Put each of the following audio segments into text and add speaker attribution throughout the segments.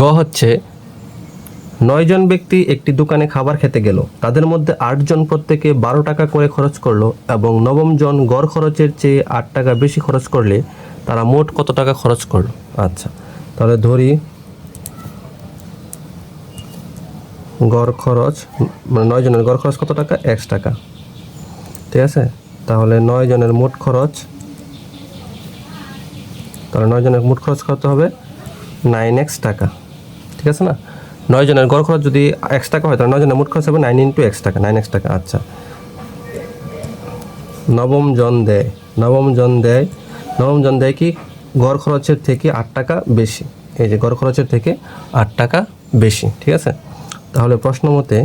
Speaker 1: গ হচ্ছে, নয়জন ব্যক্তি একটি দোকানে খাবার খেতে গেল। তাদের মধ্যে আটজন প্রত্যেকে বারো টাকা করে খরচ করল এবং নবম জন গড় খরচের চেয়ে আট টাকা বেশি খরচ করলে তারা মোট কত টাকা খরচ করল? আচ্ছা তাহলে ধরি, গড় খরচ মানে নয় জনের গড় খরচ কত টাকা? একশো টাকা। ঠিক আছে? তাহলে নয় জনের মোট খরচ, তাহলে নয় জনের মোট খরচ কত হবে? নাইন এক্স টাকা। ঠিক আছে না? নয় জনের গড় খরচ যদি এক্স টাকা হয়, তাহলে নয় জনের মোট খরচ হবে নাইন ইন্টু এক্স টাকা নাইন এক্স টাকা আচ্ছা। নবম জন দেয়, নবম জন দেয়, নবম জন দেয় কি? গড় খরচের থেকে আট টাকা বেশি, এই যে গড় খরচের থেকে আট টাকা বেশি, ঠিক আছে? তাহলে প্রশ্ন মতে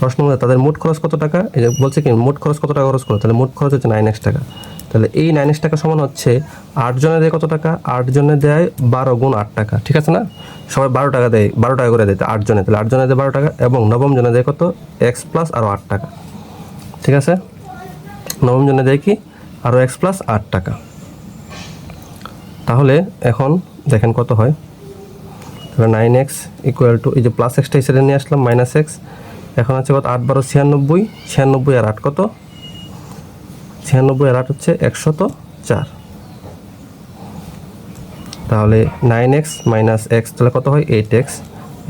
Speaker 1: প্রশ্ন মতে তাদের মোট খরচ কত টাকা? এই যে বলছে কি, মোট খরচ কত টাকা খরচ করো? তাহলে মোট খরচ হচ্ছে নাইন এক্স টাকা। তাহলে এই নাইন এক্স টাকা সমান হচ্ছে আট জনে দেয় কত টাকা? আট জনে দেয় বারো গুণ আট টাকা, ঠিক আছে না? সবাই বারো টাকা দেয়, বারো টাকা করে দেয়, আট জনে তাহলে আট জনে দেয় বারো টাকা এবং নবম জনে দেয় কত? এক্স প্লাস আরও আট টাকা, ঠিক আছে? নবম জনে দেয় কি? আরও এক্স প্লাস আট টাকা। তাহলে এখন দেখেন কত হয়। তাহলে নাইন এক্স ইকুয়াল টু এই যে প্লাস এক্সটা হিসেবে নিয়ে আসলাম মাইনাস এক্স এখন আছে কত? আট বারো ছিয়ানব্বই ছিয়ানব্বই আর আট কত? ছিয়ানব্বই আর আট হচ্ছে একশত চার। তাহলে নাইন এক্স মাইনাস এক্স তাহলে কত হয়? Eight X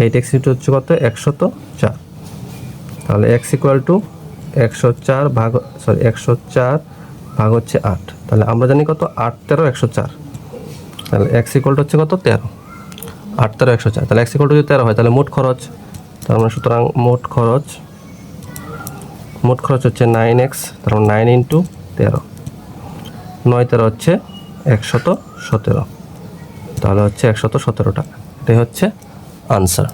Speaker 1: eight X into হচ্ছে কত? একশত চার। তাহলে এক্স ইকুয়াল টু একশো চার ভাগ সরি একশো চার ভাগ হচ্ছে আট। তাহলে আমরা জানি কত? আট তেরো একশো চার। তাহলে এক্স ইকুয়াল টু হচ্ছে কত? তেরো। আট তেরো একশো চার। তাহলে এক্স ইকুয়াল টু যদি তেরো হয়, তাহলে মোট খরচ। তার মানে সুতরাং মোট খরচ মোট খরচ হচ্ছে নাইন এক্স তার মানে নাইন ইন্টু তেরো। নয় তেরো হচ্ছে একশত সতেরো। তাহলে হচ্ছে একশত সতেরো টাকা। এটাই হচ্ছে আনসার